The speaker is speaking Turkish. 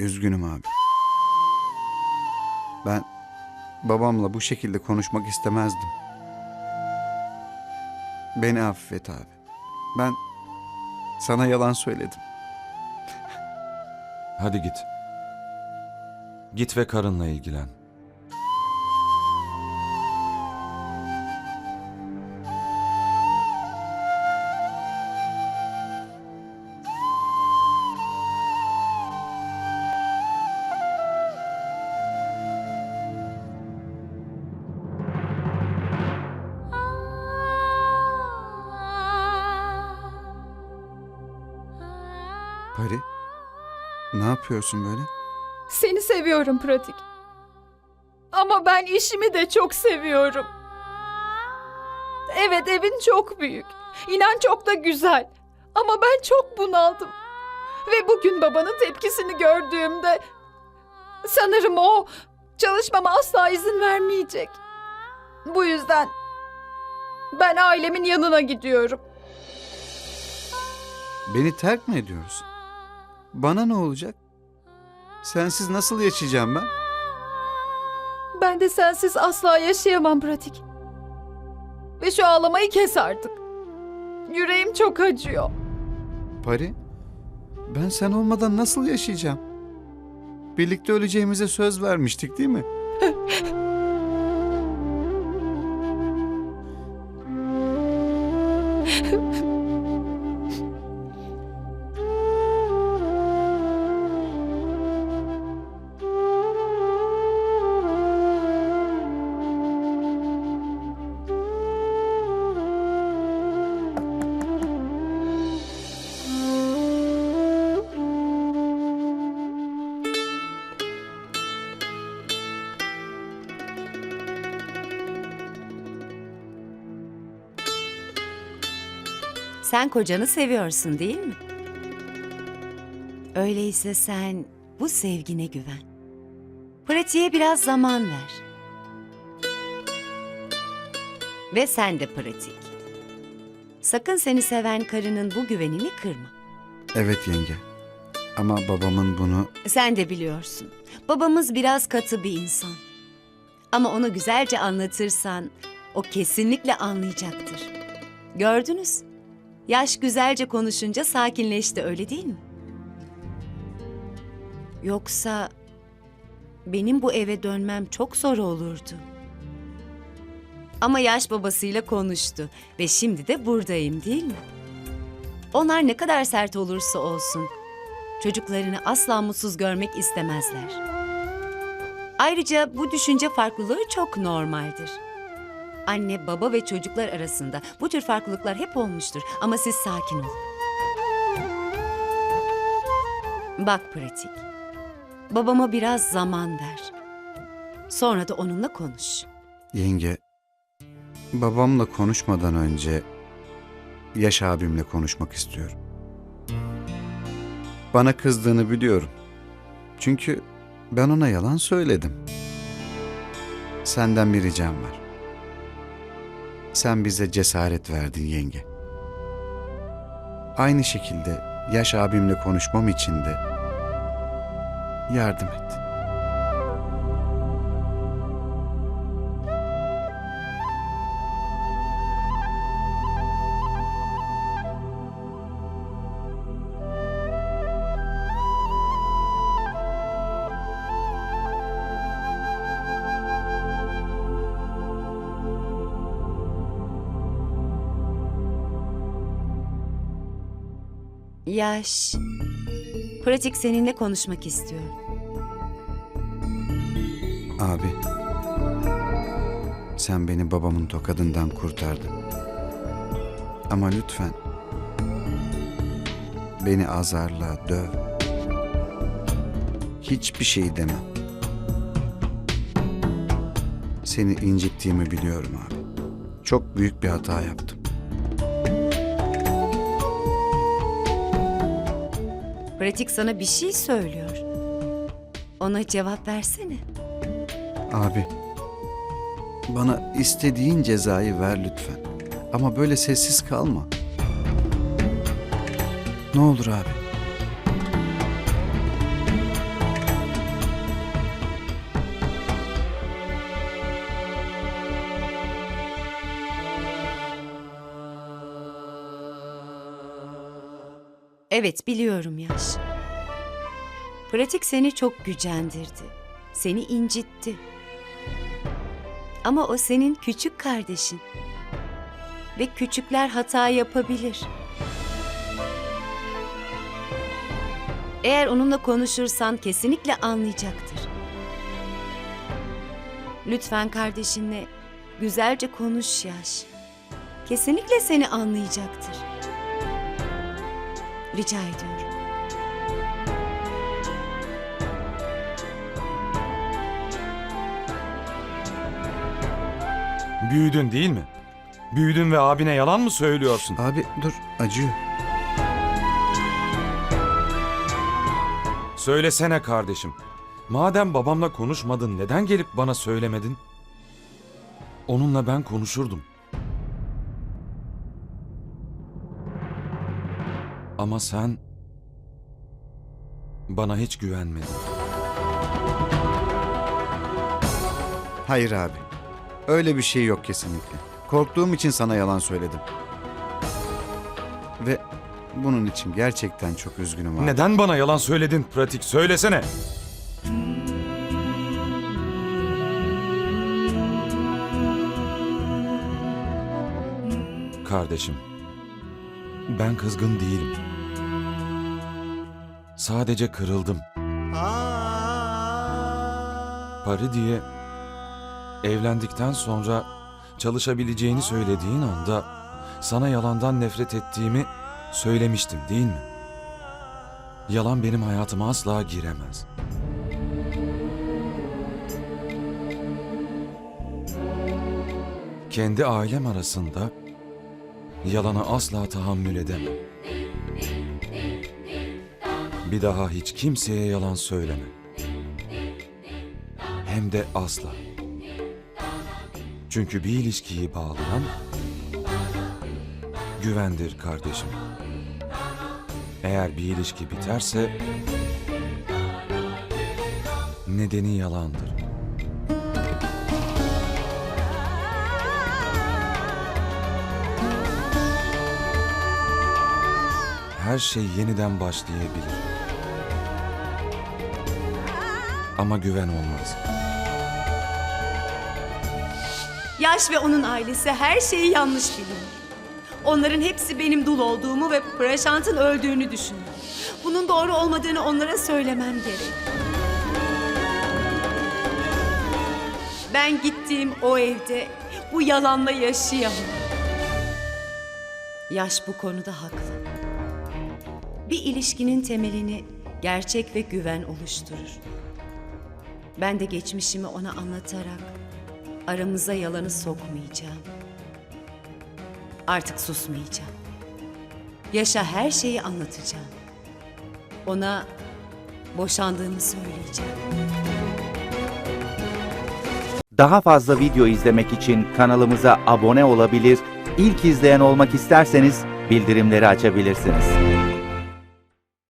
Üzgünüm abi. Ben babamla bu şekilde konuşmak istemezdim. Beni affet abi. Ben sana yalan söyledim. Hadi git. Git ve karınla ilgilen. Ne yapıyorsun böyle? Seni seviyorum pratik. Ama ben işimi de çok seviyorum. Evet evin çok büyük. İnan çok da güzel. Ama ben çok bunaldım. Ve bugün babanın tepkisini gördüğümde sanırım o çalışmama asla izin vermeyecek. Bu yüzden ben ailemin yanına gidiyorum. Beni terk mi ediyorsun? Bana ne olacak? Sensiz nasıl yaşayacağım ben? Ben de sensiz asla yaşayamam pratik. Ve şu ağlamayı kes artık. Yüreğim çok acıyor. Pari, ben sen olmadan nasıl yaşayacağım? Birlikte öleceğimize söz vermiştik değil mi? Sen kocanı seviyorsun değil mi? Öyleyse sen bu sevgine güven. Pratiğe biraz zaman ver. Ve sen de pratik. Sakın seni seven karının bu güvenini kırma. Evet yenge. Ama babamın bunu Sen de biliyorsun. Babamız biraz katı bir insan. Ama onu güzelce anlatırsan o kesinlikle anlayacaktır. Gördünüz. Yaş güzelce konuşunca sakinleşti öyle değil mi? Yoksa benim bu eve dönmem çok zor olurdu. Ama yaş babasıyla konuştu ve şimdi de buradayım değil mi? Onlar ne kadar sert olursa olsun çocuklarını asla mutsuz görmek istemezler. Ayrıca bu düşünce farklılığı çok normaldir. Anne, baba ve çocuklar arasında bu tür farklılıklar hep olmuştur ama siz sakin olun. Bak pratik. Babama biraz zaman ver. Sonra da onunla konuş. yenge babamla konuşmadan önce Yaş abimle konuşmak istiyorum. Bana kızdığını biliyorum. Çünkü ben ona yalan söyledim. Senden bir ricam var. Sen bize cesaret verdin yenge. Aynı şekilde Yaş abimle konuşmam için de yardım et. Yaş. Pratik seninle konuşmak istiyor. Abi. Sen beni babamın tokadından kurtardın. Ama lütfen beni azarla, döv. Hiçbir şey deme. Seni incittiğimi biliyorum abi. Çok büyük bir hata yaptım. Pratik sana bir şey söylüyor. Ona cevap versene. Abi. Bana istediğin cezayı ver lütfen. Ama böyle sessiz kalma. Ne olur abi. Evet biliyorum Yaş. Pratik seni çok gücendirdi. Seni incitti. Ama o senin küçük kardeşin. Ve küçükler hata yapabilir. Eğer onunla konuşursan kesinlikle anlayacaktır. Lütfen kardeşinle güzelce konuş Yaş. Kesinlikle seni anlayacaktır. Rica ediyorum. Büyüdün değil mi? Büyüdün ve abine yalan mı söylüyorsun? Abi dur acıyor. Söylesene kardeşim. Madem babamla konuşmadın neden gelip bana söylemedin? Onunla ben konuşurdum. Ama sen bana hiç güvenmedin. Hayır abi. Öyle bir şey yok kesinlikle. Korktuğum için sana yalan söyledim. Ve bunun için gerçekten çok üzgünüm abi. Neden bana yalan söyledin pratik söylesene. Kardeşim, ben kızgın değilim. Sadece kırıldım. Pari diye evlendikten sonra çalışabileceğini söylediğin anda sana yalandan nefret ettiğimi söylemiştim değil mi? Yalan benim hayatıma asla giremez. Kendi ailem arasında yalana asla tahammül edemem. Bir daha hiç kimseye yalan söyleme. Hem de asla. Çünkü bir ilişkiyi bağlayan güvendir kardeşim. Eğer bir ilişki biterse nedeni yalandır. Her şey yeniden başlayabilir. Ama güven olmaz. Yaş ve onun ailesi her şeyi yanlış biliyor. Onların hepsi benim dul olduğumu ve Praşant'ın öldüğünü düşünüyor. Bunun doğru olmadığını onlara söylemem gerek. Ben gittiğim o evde bu yalanla yaşayamam. Yaş bu konuda haklı. Bir ilişkinin temelini gerçek ve güven oluşturur. Ben de geçmişimi ona anlatarak aramıza yalanı sokmayacağım. Artık susmayacağım. Yaşa her şeyi anlatacağım. Ona boşandığımı söyleyeceğim. Daha fazla video izlemek için kanalımıza abone olabilir, ilk izleyen olmak isterseniz bildirimleri açabilirsiniz.